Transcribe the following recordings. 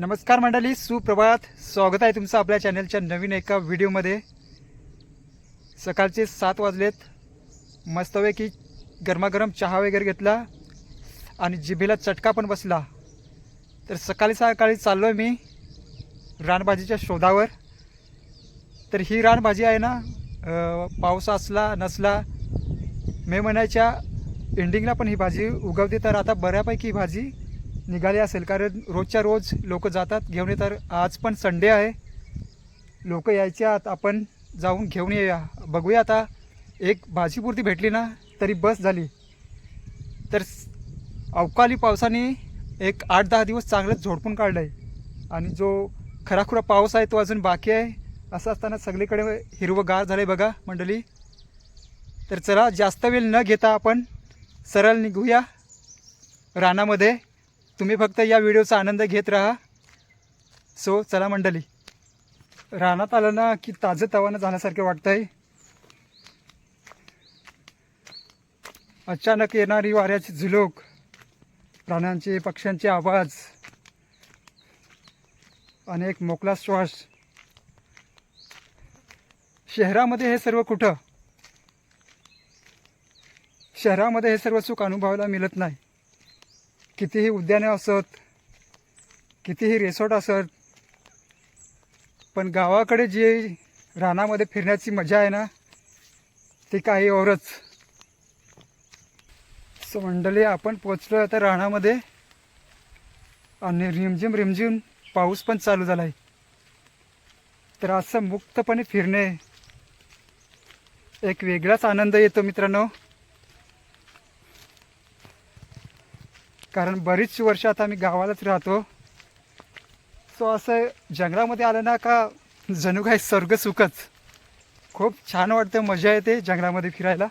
नमस्कार मंडळी सुप्रभात. स्वागत आहे तुमचं आपल्या चॅनलच्या नवीन एका व्हिडिओमध्ये. सकाळचे सात वाजलेत. मस्तपैकी गरमागरम चहा वगैरे घेतला आणि जिभेला चटका पण बसला. तर सकाळी सकाळी चाललो आहे मी रानभाजीच्या शोधावर. तर ही रानभाजी आहे ना पाऊस असला नसला मे महिन्याच्या एंडिंगला पण ही भाजी उगवते. तर आता बऱ्यापैकी ही भाजी निघाले असेल. कारण रोजच्या रोज लोक जातात घेऊन येतात. आज पण संडे आहे. लोक यायचे आत आपण जाऊन घेऊन येऊया. बघूया आता. एक भाजीपुरती भेटली ना तरी बस झाली. तर अवकाळी पावसाने एक आठ दहा दिवस चांगलंच झोडपून काढलं आहे आणि जो खराखुरा पाऊस आहे तो अजून बाकी आहे. असं असताना सगळीकडे हिरवंगार झालं आहे बघा मंडळी. तर चला जास्त वेळ न घेता आपण सरळ निघूया. रानामध्ये. तुम्ही फक्त या व्हिडिओचा आनंद घेत राहा. सो चला मंडळी. रानात आलं ना की ताजं तवानं झाल्यासारखं वाटतंय. अचानक येणारी वाऱ्याची झुलोक प्राण्यांचे पक्ष्यांचे आवाज अनेक मोकला श्वास. शहरामध्ये हे सर्व कुठं? शहरामध्ये हे सर्व सुख अनुभवायला मिळत नाही. कितीही उद्याने असत कितीही रिसॉर्ट असत पण गावाकडे जी रानामध्ये फिरण्याची मजा आहे ना ती काही औरच सो मंडळी आपण पोचलो आता रानामध्ये. आणि रिमझिम रिमझिम पाऊस पण चालू झाला आहे तर असं मुक्तपणे फिरणे एक वेगळाच आनंद येतो मित्रांनो. कारण बरीच वर्ष आता मी गावालाच राहतो. सो असं जंगलामध्ये आलं ना का जणू काय स्वर्ग सुखच. खूप छान वाटतं मजा येते जंगलामध्ये फिरायला.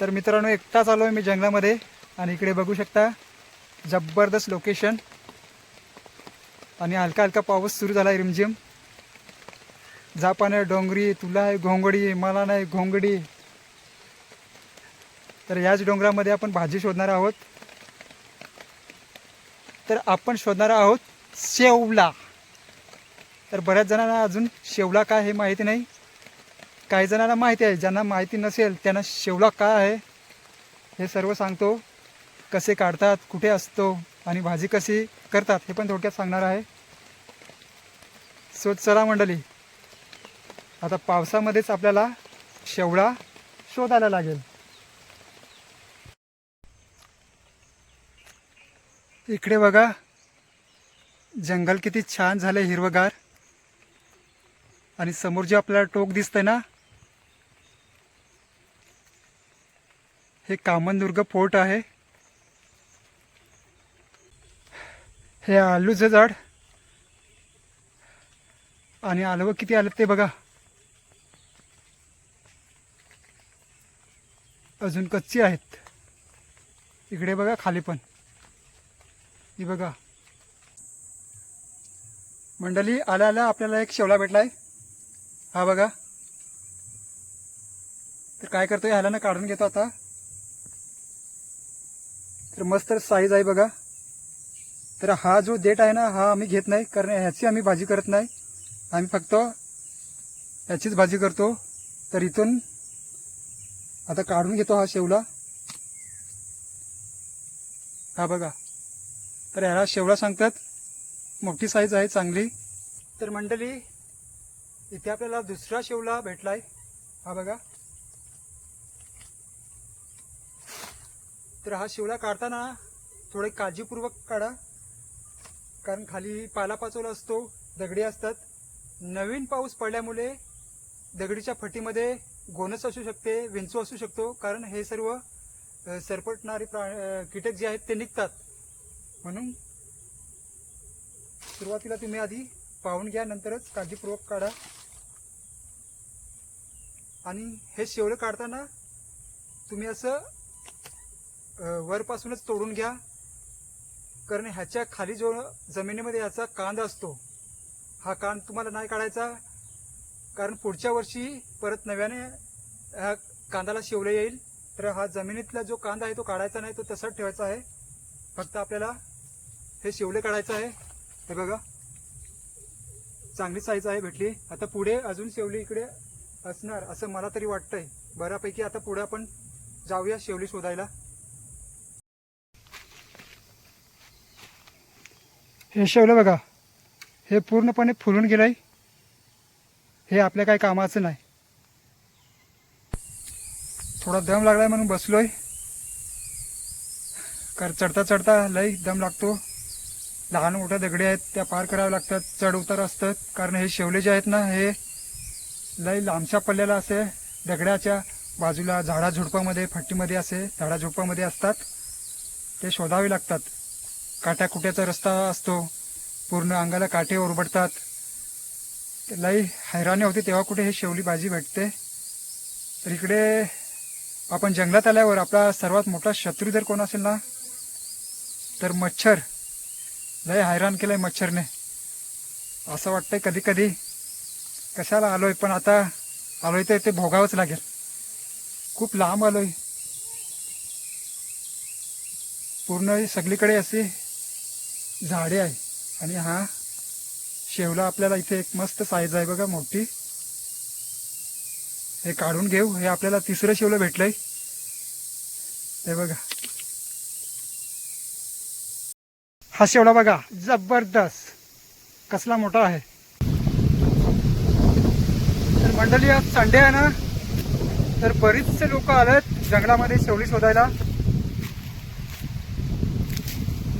तर मित्रांनो एकटाच आलो आहे मी जंगलामध्ये आणि इकडे बघू शकता जबरदस्त लोकेशन आणि हलका हलका पाऊस सुरू झाला आहे रिमझिम. जापान आहे डोंगरी तुला आहे घोंगडी मला नाही घोंगडी. तर याच डोंगरामध्ये आपण भाजी शोधणार आहोत. तर आपण शोधणार आहोत शेवला. तर बऱ्याच जणांना अजून शेवला काय हे माहिती नाही. काही जणांना माहिती आहे ज्यांना माहिती नसेल त्यांना शेवला काय आहे हे सर्व सांगतो. कसे काढतात कुठे असतो आणि भाजी कशी करतात हे पण थोडक्यात सांगणार आहे. सो चला मंडळी आता पावसामध्येच आपल्याला शेवळा शोधायला लागेल. इकडे बघा. जंगल किती छान झालं हिरवगार. आणि समोर जे आपल्याला टोक दिसतंय ना हे कामनदुर्ग फोर्ट आहे. हे आलूचं झाड. आणि आलवं किती आलं ते बघा. अजून कच्ची आहेत. इकडे बघा खाली पण. ही बघा. मंडळी आल्या आल्या आपल्याला एक शेवला भेटलाय. हा बघा. तर काय करतोय? ह्याला ना काढून घेतो आता. तर मस्त साईज आहे बघा. तर हा जो देट आहे ना हा आम्ही घेत नाही. कारण ह्याची आम्ही भाजी करत नाही. आम्ही फक्त ह्याचीच भाजी करतो. तर इथून आता काढून घेतो हा शेवला. हा बघा. तर ह्याला शेवळा सांगतात. मोठी साईज आहे चांगली. तर मंडळी इथे आपल्याला दुसरा शेवला भेटलाय. हा बघा. तर हा शेवला काढताना थोडे काळजीपूर्वक काढा. कारण खाली पालापाचोला असतो दगडी असतात. नवीन पाऊस पडल्यामुळे दगडीच्या फटीमध्ये गोनस असू शकते विंचू असू शकतो. कारण हे सर्व सरपटणारे प्रा कीटक जे आहेत ते निघतात. म्हणून सुरुवातीला तुम्ही आधी पाहून घ्या नंतरच काळजीपूर्वक काढा. आणि हे शेवळं काढताना तुम्ही असं वरपासूनच तोडून घ्या. कारण ह्याच्या खाली जो जमिनीमध्ये ह्याचा कांद असतो हा कांद तुम्हाला नाही काढायचा. कारण पुढच्या वर्षी परत नव्याने ह्या कांदाला शेवलं येईल. तर हा जमिनीतला जो कांदा आहे तो काढायचा नाही तो तसाच ठेवायचा आहे. फक्त आपल्याला हे शेवले काढायचं आहे. हे बघा. चांगली साईज आहे भेटली. आता पुढे अजून शेवली इकडे असणार असं मला तरी वाटतंय. बऱ्यापैकी आता पुढे आपण जाऊया शेवली शोधायला. हे शेवलं बघा. हे पूर्णपणे फुलून गेलंय. हे आपल्या काही कामाचं नाही. थोडा दम लागलाय म्हणून बसलोय. कर चढता चढता लय दम लागतो. लहान मोठ्या दगडी आहेत त्या पार कराव्या लागतात चढ उतार असतात. कारण हे शेवले जे आहेत ना हे लई लांबच्या पल्ल्याला असे दगडाच्या बाजूला झाडा झुडपामध्ये फट्टीमध्ये असे झाडा झुडपामध्ये असतात. ते शोधावे लागतात. काट्याकुट्याचा रस्ता असतो. पूर्ण अंगाला काटे ओरबडतात लई हैराणी होते तेव्हा कुठे हे शेवली भाजी भेटते. तर इकडे आपण जंगलात आल्यावर आपला सर्वात मोठा शत्रू जर कोण असेल ना तर मच्छर. लय हैराण केलंय मच्छरने. असं वाटतंय कधी कधी कशाला आलोय पण आता आलोय तर ते भोगावंच लागेल. खूप लांब आलोय. पूर्ण सगळीकडे असे झाडे आहे. आणि हा शेवला आपल्याला इथे एक मस्त साईज आहे बघा मोठी. हे काढून घेऊ. हे आपल्याला तिसरं शेवलं भेटलंय. ते बघा. हा शेवला बघा जबरदस्त. कसला मोठा आहे. तर मंडळी आज संडे आहे ना? तर बरीचसे लोक आलेत जंगलामध्ये शेवली शोधायला.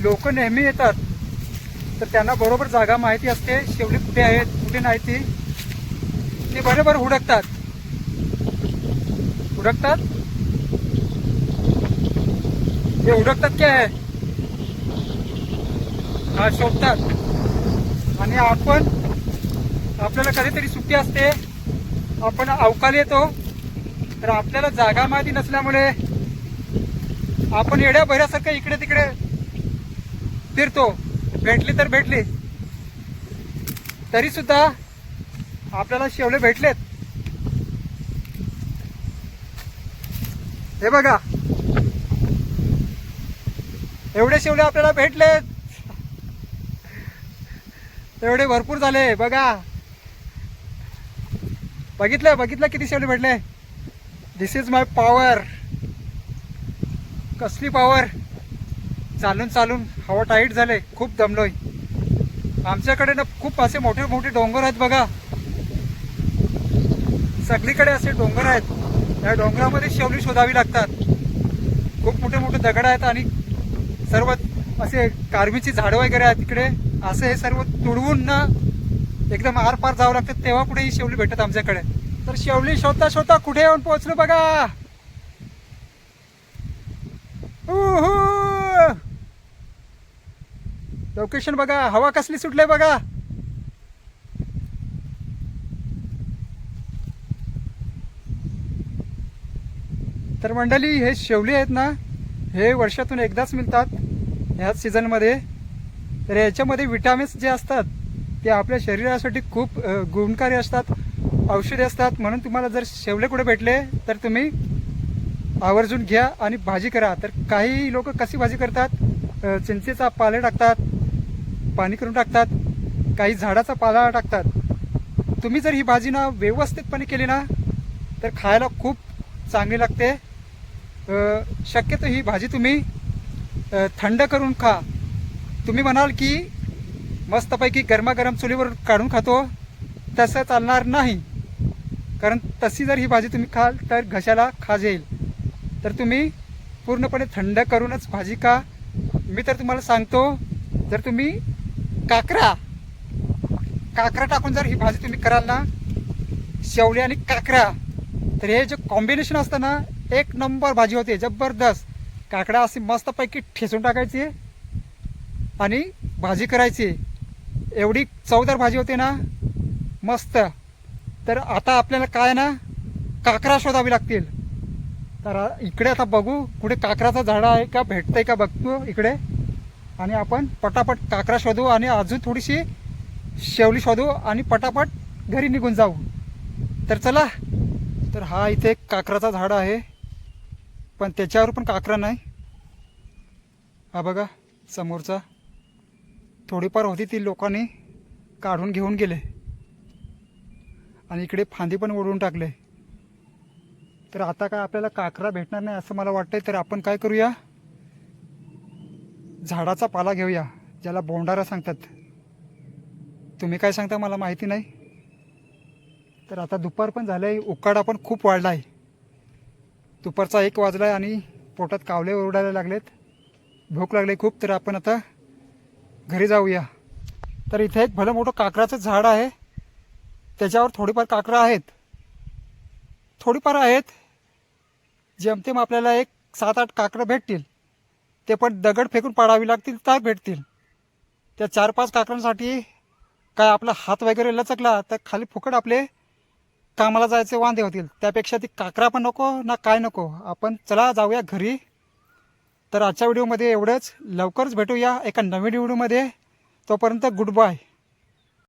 लोक नेहमी येतात. तर त्यांना बरोबर जागा माहिती असते शेवली कुठे आहेत कुठे नाही ती. ते बरोबर हुडकतात. हुडकतात? हे हुडकतात काय आहे? शोधतात. आणि आपण आपल्याला कधीतरी सुट्टी असते. आपण अवकाळी येतो. तर आपल्याला जागा माहिती नसल्यामुळे आपण येड्या बऱ्यासारखं इकडे तिकडे फिरतो. भेटली तर भेटली. तरी सुद्धा आपल्याला शेवले भेटलेत. हे बघा. एवढे शेवले आपल्याला भेटलेत. तेवढे भरपूर झाले बघा. बघितलं बघितलं किती शेवटी भेटले. दिस इज माय पॉवर कसली पॉवर चालून चालून. हवा टाईट झाले खूप दमलोय. आमच्याकडे ना खूप असे मोठे मोठे डोंगर आहेत बघा. सगळीकडे असे डोंगर आहेत. या डोंगरामध्ये शेवली शोधावी लागतात. खूप मोठे मोठे दगड आहेत आणि सर्व असे कारवीची झाडं वगैरे आहेत तिकडे. असं हे सर्व तुडवून ना एकदम आरपार जावं लागतं तेव्हा कुठे ही शेवली भेटत आमच्याकडे. तर शेवली शोधता शोधता कुठे येऊन पोहोचलो बघा. लोकेशन बघा हवा कसली सुटले बघा. तर मंडळी हे शेवली आहेत ना हे वर्षातून एकदाच मिळतात ह्याच सीझनमध्ये तर याच्यामध्ये विटॅमिन्स जे असतात ते आपल्या शरीरासाठी खूप गुणकारी असतात औषधे असतात. म्हणून तुम्हाला जर शेवले कुठे भेटले तर तुम्ही आवर्जून घ्या आणि भाजी करा. तर काही लोक कशी भाजी करतात? चिंचेचा पाले टाकतात पाणी करून टाकतात काही झाडाचा पाला टाकतात. तुम्ही जर ही भाजी ना व्यवस्थितपणे केली ना तर खायला खूप चांगली लागते. शक्यतो ही भाजी तुम्ही थंड करून खा. तुम्ही म्हणाल की मस्तपैकी गरमागरम चुलीवर काढून खातो तसं चालणार नाही. कारण तशी जर ही भाजी तुम्ही खाल तर घशाला खाज येईल. तर तुम्ही पूर्णपणे थंड करूनच भाजी खा. मी तर तुम्हाला सांगतो जर तुम्ही काकरा काकरा टाकून जर ही भाजी तुम्ही कराल ना शेवले आणि काकरा तर हे जे कॉम्बिनेशन असतं ना एक नंबर भाजी होते जबरदस्त. काकडा अशी मस्तपैकी ठेचून टाकायची. आणि भाजी करायची. एवढी चवदार भाजी होते ना मस्त. तर आता आपल्याला काय ना काकरा शोधावी लागतील. तर इकडे आता बघू कुठे काकराचं झाड आहे का भेटतंय का बघतो इकडे. आणि आपण पटापट काकरा शोधू आणि अजून थोडीशी शेवली शोधू आणि पटापट घरी निघून जाऊ. तर चला तर हा इथे एक काकराचा झाड आहे. पण त्याच्यावर पण काकरा नाही. हा बघा समोरचा. थोडीफार होती ती लोकांनी काढून घेऊन गेले. आणि इकडे फांदी पण ओढून टाकले. तर आता काय आपल्याला काकरा भेटणार नाही असं मला वाटतंय तर आपण काय करूया? झाडाचा पाला घेऊया ज्याला बोंडारा सांगतात. तुम्ही काय सांगता मला माहिती नाही. तर आता दुपार पण झालं आहे उकाडा पण खूप वाढला आहे दुपारचा एक वाजला आहे आणि पोटात कावले ओरडायला लागलेत. भूक लागली खूप तर आपण आता घरी जाऊया. तर इथे एक भलं मोठं काकराचं झाड आहे. त्याच्यावर थोडीफार काकरं आहेत. थोडीफार आहेत. जेमतेम आपल्याला एक सात आठ काकरं भेटतील. ते पण दगड फेकून पाडावी लागतील तर भेटतील. त्या चार पाच काकरांसाठी काय आपला हात वगैरे लचकला तर खाली फुकट आपले कामाला जायचे वांदे होतील. त्यापेक्षा ती काकरा पण नको ना काय नको. आपण चला जाऊया घरी. तर आजच्या व्हिडिओमध्ये एवढंच. लवकरच भेटूया एका नवीन व्हिडिओमध्ये. तोपर्यंत गुड बाय.